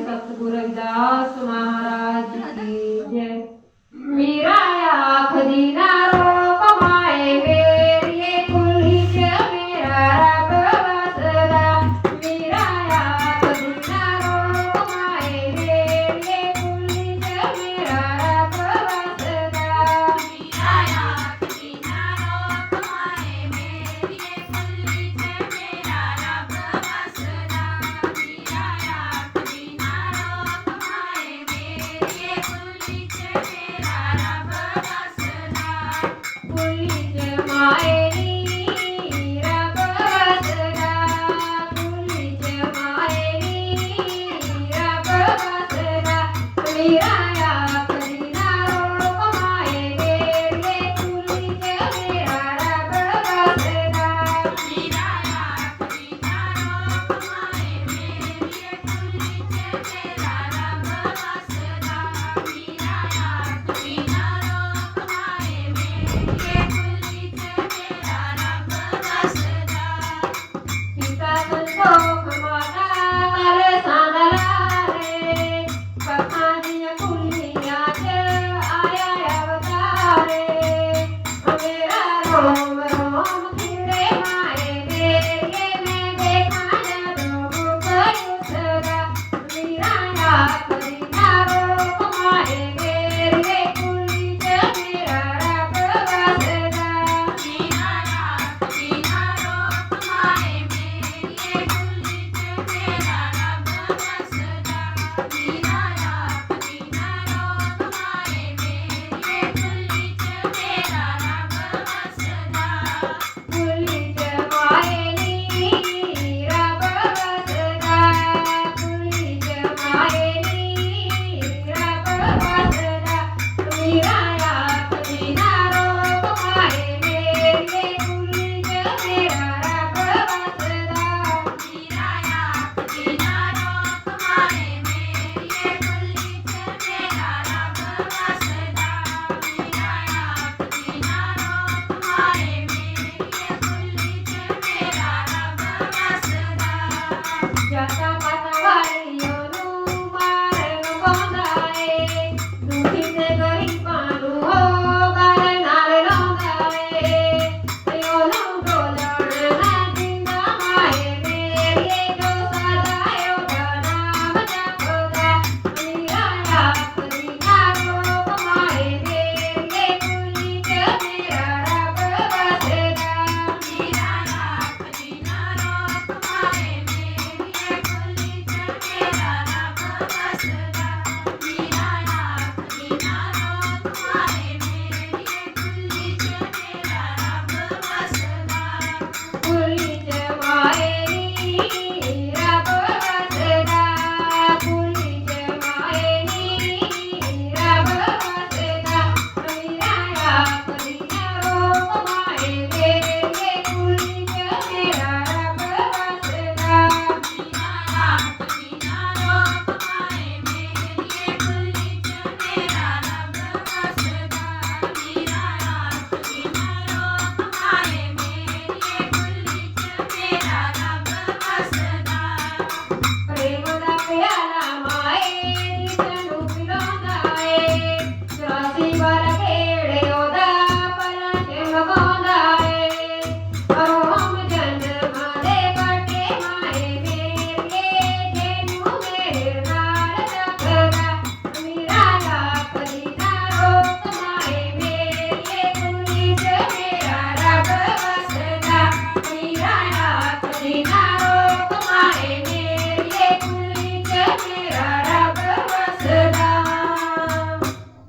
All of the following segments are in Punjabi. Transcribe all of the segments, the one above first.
ਸਤਿਗੁਰ ਰਵਿਦਾਸ ਮਹਾਰਾਜ। माए Thank you.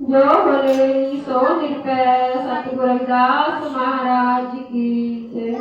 ਜੋ ਹੋਲੇ ਸੋ ਨਿਰਪੈ ਸਤਿਗੁਰ ਰਵਿਦਾਸ ਮਹਾਰਾਜ ਕੀ ਜੈ।